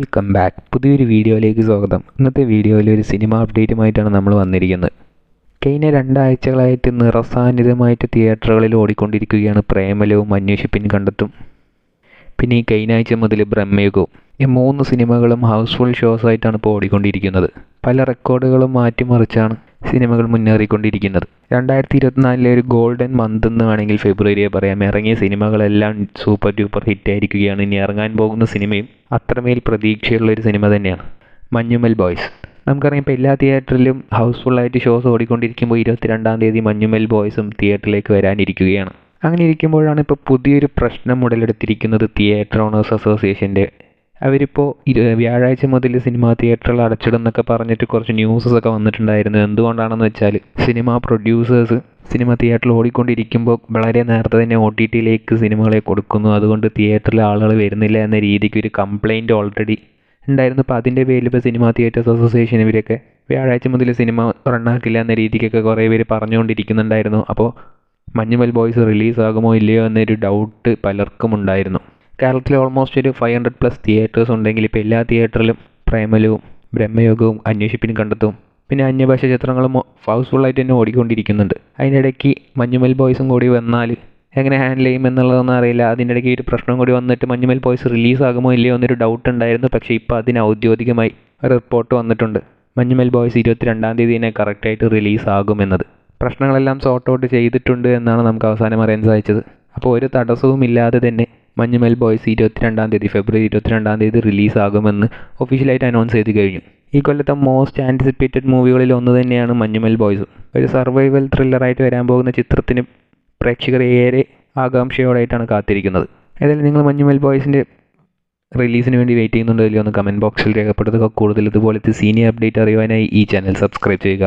Welcome back പുതിയൊരു വീഡിയോയിലേക്ക് സ്വാഗതം. ഇന്നത്തെ വീഡിയോയിൽ ഒരു സിനിമ അപ്ഡേറ്റുമായിട്ടാണ് നമ്മൾ വന്നിരിക്കുന്നത്. കഴിഞ്ഞ രണ്ടാഴ്ചകളായിട്ട് നിറസാന്നിധ്യമായിട്ട് തിയേറ്ററുകളിൽ ഓടിക്കൊണ്ടിരിക്കുകയാണ് പ്രേമലവും അന്വേഷിപ്പിൻ കണ്ടെത്തും. പിന്നെ ഈ കഴിഞ്ഞ ആഴ്ച മുതൽ ബ്രഹ്മയുഗവും. ഈ മൂന്ന് സിനിമകളും ഹൗസ്ഫുൾ ഷോസ് ആയിട്ടാണ് ഇപ്പോൾ ഓടിക്കൊണ്ടിരിക്കുന്നത്. പല റെക്കോർഡുകളും മാറ്റിമറിച്ചാണ് സിനിമകൾ മുന്നേറിക്കൊണ്ടിരിക്കുന്നത്. രണ്ടായിരത്തി ഇരുപത്തിനാലിലെ ഒരു ഗോൾഡൻ മന്ത് എന്ന് വേണമെങ്കിൽ ഫെബ്രുവരിയെ പറയാം. ഇറങ്ങിയ സിനിമകളെല്ലാം സൂപ്പർ ഡ്യൂപ്പർ ഹിറ്റ് ആയിരിക്കുകയാണ്. ഇനി ഇറങ്ങാൻ പോകുന്ന സിനിമയും അത്രമേൽ പ്രതീക്ഷയുള്ള ഒരു സിനിമ തന്നെയാണ്. മഞ്ഞുമൽ ബോയ്സ്. നമുക്കറിയാം ഇപ്പോൾ എല്ലാ തിയേറ്ററിലും ഹൗസ്ഫുള്ളായിട്ട് ഷോസ് ഓടിക്കൊണ്ടിരിക്കുമ്പോൾ ഇരുപത്തിരണ്ടാം തീയതി മഞ്ഞുമൽ ബോയ്സും തിയേറ്ററിലേക്ക് വരാനിരിക്കുകയാണ്. അങ്ങനെ ഇരിക്കുമ്പോഴാണ് ഇപ്പോൾ പുതിയൊരു പ്രശ്നം ഉടലെടുത്തിരിക്കുന്നത് തിയേറ്റർ ഓണേഴ്സ് അസോസിയേഷന്റെ അവരിപ്പോൾ ഇരു വ്യാഴാഴ്ച മുതൽ സിനിമാ തിയേറ്ററുകൾ അടച്ചിടുന്നൊക്കെ പറഞ്ഞിട്ട് കുറച്ച് ന്യൂസസ് ഒക്കെ വന്നിട്ടുണ്ടായിരുന്നു. എന്തുകൊണ്ടാണെന്ന് വെച്ചാൽ സിനിമ പ്രൊഡ്യൂസേഴ്സ് സിനിമ തിയേറ്ററിൽ ഓടിക്കൊണ്ടിരിക്കുമ്പോൾ വളരെ നേരത്തെ തന്നെ ഒ ടി ടിയിലേക്ക് സിനിമകളെ കൊടുക്കുന്നു. അതുകൊണ്ട് തിയേറ്ററിൽ ആളുകൾ വരുന്നില്ല എന്ന രീതിക്ക് ഒരു കംപ്ലൈന്റ് ഓൾറെഡി ഉണ്ടായിരുന്നു. അപ്പോൾ അതിന്റെ പേരിൽ ഇപ്പോൾ സിനിമാ തിയേറ്റേഴ്സ് അസോസിയേഷൻ ഇവരൊക്കെ വ്യാഴാഴ്ച മുതൽ സിനിമ റണ്ണാക്കില്ല എന്ന രീതിക്കൊക്കെ കുറേ പേര് പറഞ്ഞുകൊണ്ടിരിക്കുന്നുണ്ടായിരുന്നു. അപ്പോൾ മഞ്ഞുമൽ ബോയ്സ് റിലീസ് ആകുമോ ഇല്ലയോ എന്നൊരു ഡൗട്ട് പലർക്കും ഉണ്ടായിരുന്നു. കേരളത്തിൽ ഓൾമോസ്റ്റ് ഒരു ഫൈവ് ഹൺഡ്രഡ് പ്ലസ് തിയേറ്റേഴ്സ് ഉണ്ടെങ്കിൽ ഇപ്പോൾ എല്ലാ തിയേറ്ററിലും പ്രേമലവും ബ്രഹ്മയോഗവും അന്വേഷിപ്പിനും കണ്ടെത്തും. പിന്നെ അന്യഭാഷ ചിത്രങ്ങളും ഹൗസ്ഫുള്ളായിട്ട് തന്നെ ഓടിക്കൊണ്ടിരിക്കുന്നുണ്ട്. അതിനിടയ്ക്ക് മഞ്ഞുമൽ ബോയ്സും കൂടി വന്നാൽ എങ്ങനെ ഹാൻഡിൽ ചെയ്യും എന്നുള്ളതൊന്നും അറിയില്ല. അതിന്റെ ഇടയ്ക്ക് ഒരു പ്രശ്നം കൂടി വന്നിട്ട് മഞ്ഞുമൽ ബോയ്സ് റിലീസ് ആകുമോ ഇല്ലയോ എന്നൊരു ഡൗട്ട് ഉണ്ടായിരുന്നു. പക്ഷേ ഇപ്പോൾ അതിന് ഔദ്യോഗികമായി റിപ്പോർട്ട് വന്നിട്ടുണ്ട്. മഞ്ഞുമൽ ബോയ്സ് ഇരുപത്തിരണ്ടാം തീയതി തന്നെ കറക്റ്റായിട്ട് റിലീസ് ആകുമെന്നത് പ്രശ്നങ്ങളെല്ലാം സോർട്ട് ഔട്ട് ചെയ്തിട്ടുണ്ട് എന്നാണ് നമുക്ക് അവസാനം അറിയാൻ സാധിച്ചത്. അപ്പോൾ ഒരു തടസ്സവും ഇല്ലാതെ തന്നെ മഞ്ഞുമൽ ബോയ്സ് ഇരുപത്തിരണ്ടാം തീയതി ഫെബ്രുവരി ഇരുപത്തിരണ്ടാം തീയതി റിലീസാകുമെന്ന് ഒഫീഷ്യലായിട്ട് അനൗൺസ് ചെയ്ത് കഴിഞ്ഞു. ഈ കൊല്ലത്തെ മോസ്റ്റ് ആന്റിസിപ്പേറ്റഡ് മൂവികളിൽ ഒന്ന് തന്നെയാണ് മഞ്ഞുമൽ ബോയ്സ്. ഒരു സർവൈവൽ ത്രില്ലറായിട്ട് വരാൻ പോകുന്ന ചിത്രത്തിന് പ്രേക്ഷകർ ഏറെ ആകാംക്ഷയോടായിട്ടാണ് കാത്തിരിക്കുന്നത്. ഏതായാലും നിങ്ങൾ മഞ്ഞുമൽ ബോയ്സിന്റെ റിലീസിന് വേണ്ടി വെയിറ്റ് ചെയ്യുന്നുണ്ടെങ്കിൽ ഒന്ന് കമന്റ് ബോക്സിൽ രേഖപ്പെടുത്തുക. കൂടുതൽ ഇതുപോലത്തെ സീനിയർ അപ്ഡേറ്റ് അറിയുവാനായി ഈ ചാനൽ സബ്സ്ക്രൈബ് ചെയ്യുക.